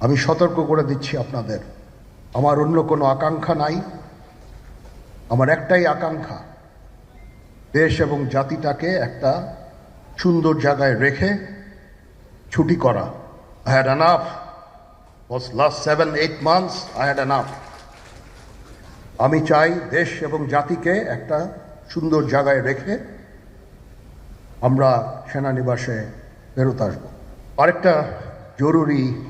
আমি সতর্ক করে দিচ্ছি আপনাদের। আমার অন্য কোনো আকাঙ্ক্ষা নাই। আমার একটাই আকাঙ্ক্ষা, দেশ এবং জাতিটাকে একটা সুন্দর জায়গায় রেখে ছুটি করা। I had enough was last seven, eight months, I had enough. আমি চাই দেশ এবং জাতিকে একটা সুন্দর জায়গায় রেখে আমরা সেনানিবাসে ফেরত আসব। আরেকটা জরুরি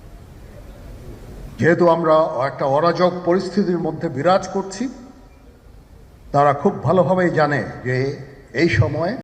যেহেতু আমরা একটা অরাজক পরিস্থিতির মধ্যে বিরাজ করছি, তারা খুব ভালোভাবেই জানে যে এই সময়